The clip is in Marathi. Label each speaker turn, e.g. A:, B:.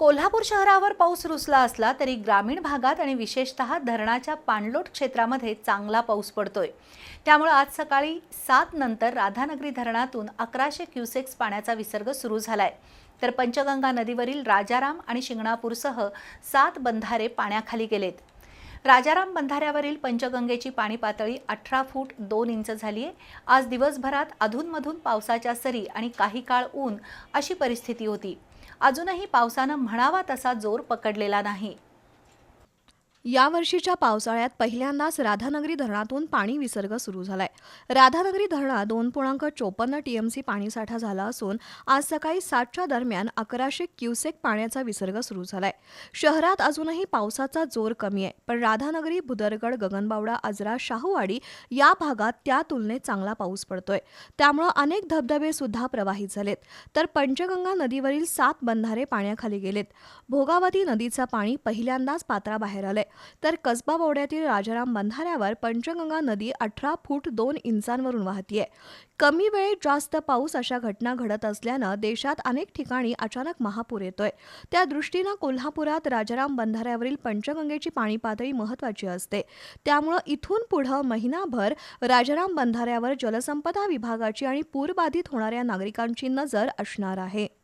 A: कोल्हापूर शहरावर पाऊस रुसला असला तरी ग्रामीण भागात आणि विशेषतः धरणाच्या पाणलोट क्षेत्रामध्ये चांगला पाऊस पडतोय. त्यामुळे आज सकाळी सात नंतर राधानगरी धरणातून अकराशे क्युसेक्स पाण्याचा विसर्ग सुरू झालाय. तर पंचगंगा नदीवरील राजाराम आणि शिंगणापूरसह सात बंधारे पाण्याखाली गेलेत. राजाराम बंधाऱ्यावरील पंचगंगेची पाणी पातळी अठरा फूट दोन इंच झाली आहे आज दिवसभरात अधूनमधून पावसाच्या सरी आणि काही काळ ऊन अशी परिस्थिती होती. अजूनही पावसानं म्हणावा तसा जोर पकडलेला नाही.
B: यावर्षीच्या पावसाळ्यात पहिल्यांदाच राधानगरी धरणातून पाणी विसर्ग सुरू झालाय. राधानगरी धरणात दोन पूर्णांक चोपन्न टीएमसी पाणीसाठा झाला असून आज सकाळी सातच्या दरम्यान अकराशे क्युसेक पाण्याचा विसर्ग सुरू झालाय. शहरात अजूनही पावसाचा जोर कमी आहे पण राधानगरी भुदरगड गगनबावडा आजरा शाहूवाडी या भागात त्या तुलनेत चांगला पाऊस पडतोय. त्यामुळं अनेक धबधबे सुद्धा प्रवाहित झालेत. तर पंचगंगा नदीवरील सात बंधारे पाण्याखाली गेलेत. भोगावती नदीचं पाणी पहिल्यांदाच पात्राबाहेर आलंय. तर कसबा बोवड्यातील राजाराम बंधाऱ्यावर पंचगंगा नदी अठरा फूट दोन इंचांवरून वाहतीये. कमी वेळेत जास्त पाऊस अशा घटना घडत असल्यानं देशात अनेक ठिकाणी अचानक महापूर येतोय. त्या दृष्टीनं कोल्हापुरात राजाराम बंधाऱ्यावरील पंचगंगेची पाणी पातळी महत्वाची असते. त्यामुळं इथून पुढं महिनाभर राजाराम बंधाऱ्यावर जलसंपदा विभागाची आणि पूरबाधित होणाऱ्या नागरिकांची नजर असणार आहे.